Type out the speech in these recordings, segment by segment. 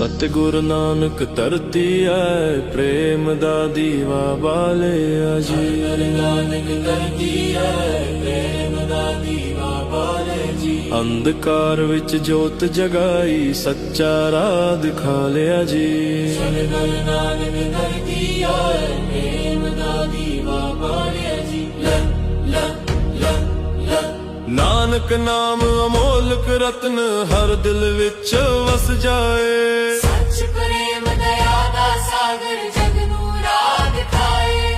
ਸਤਿਗੁਰ ਨਾਨਕ ਧਰਤੀ ਐ ਪ੍ਰੇਮ ਦਾ ਦੀਵਾ ਬਾਲਿਆ ਜੀ ਨਾਨਕ ਧਰਤੀ ਐ ਪ੍ਰੇਮ ਦਾ ਦੀਵਾ ਬਾਲੇ ਜੀ ਅੰਧਕਾਰ ਵਿੱਚ ਜੋਤ ਜਗਾਈ ਸੱਚਾ ਰਾਹ ਦਿਖਾ ਲਿਆ ਜੀ ਸਤਿਗੁਰ ਨਾਨਕ ਧਰਤੀ ਐ ਪ੍ਰੇਮ ਦਾ ਦੀਵਾ ਬਾਲਿਆ ਜੀ ਲਾ ਲਾ ਲਾ ਲਾ। ਨਾਨਕ ਨਾਮ ਅਮੋਲਕ ਰਤਨ ਹਰ ਦਿਲ ਵਿੱਚ ਵਸ ਜਾਏ। ਸੱਚ ਪ੍ਰੇਮ ਦਇਆ ਦਾ ਸਾਗਰ ਜਗ ਨੂੰ ਰਾਹ ਦਿਖਾਏ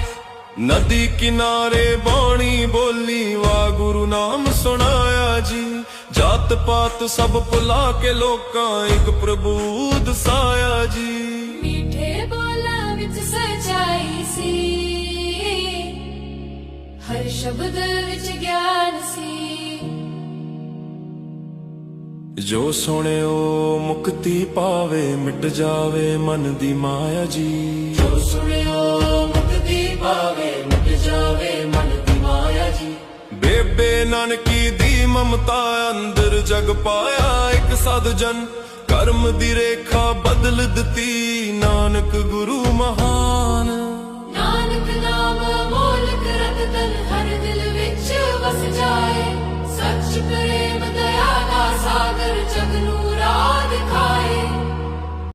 ਨਦੀ ਕਿਨਾਰੇ ਬਾਣੀ ਬੋਲੀ ਵਾ ਗੁਰੂ ਨਾਮ ਸੁਣਾਇਆ ਜੀ। ਜਾਤ ਪਾਤ ਸਭ ਭੁਲਾ ਕੇ ਲੋਕਾਂ ਇੱਕ ਪ੍ਰਭੂ ਦਸਾਇਆ ਜੀ। ਮਿੱਠੇ ਬੋਲਾਂ ਵਿੱਚ ਸਚਾਈ ਸੀ। ਹਰ ਸ਼ਬਦ ਵਿੱਚ ਗਿਆਨ ਸੀ। ਜੋ ਸੁਣਿਓ ਮੁਕਤੀ ਪਾਵੇ ਮਿਟ ਜਾਵੇ ਮਨ ਦੀ ਮਾਇਆ ਜੀ। ਜੋ ਸੁਣਿਓ ਮੁਕਤੀ ਪਾਵੇ ਮਿਟ ਜਾਵੇ ਮਨ ਦੀ ਮਾਇਆ ਜੀ। ਬੇਬੇ ਨਾਨਕੀ ਦੀ ਮਮਤਾ ਅੰਦਰ ਜਗ ਪਾਇਆ ਇੱਕ ਸਦ ਜਨ ਕਰਮ ਦੀ ਰੇਖਾ ਬਦਲ ਦਿੱਤੀ ਨਾਨਕ ਗੁਰੂ ਮਹਾਨ। ਨਾਨਕ ਨਾਮ ਮੋਲਕ ਰਤਨ ਹਰ ਦਿਲ ਵਿੱਚ ਵਸ ਜਾਏ। ਸੱਚ ਪ੍ਰੇਮ ਦਇਆ ਦਾ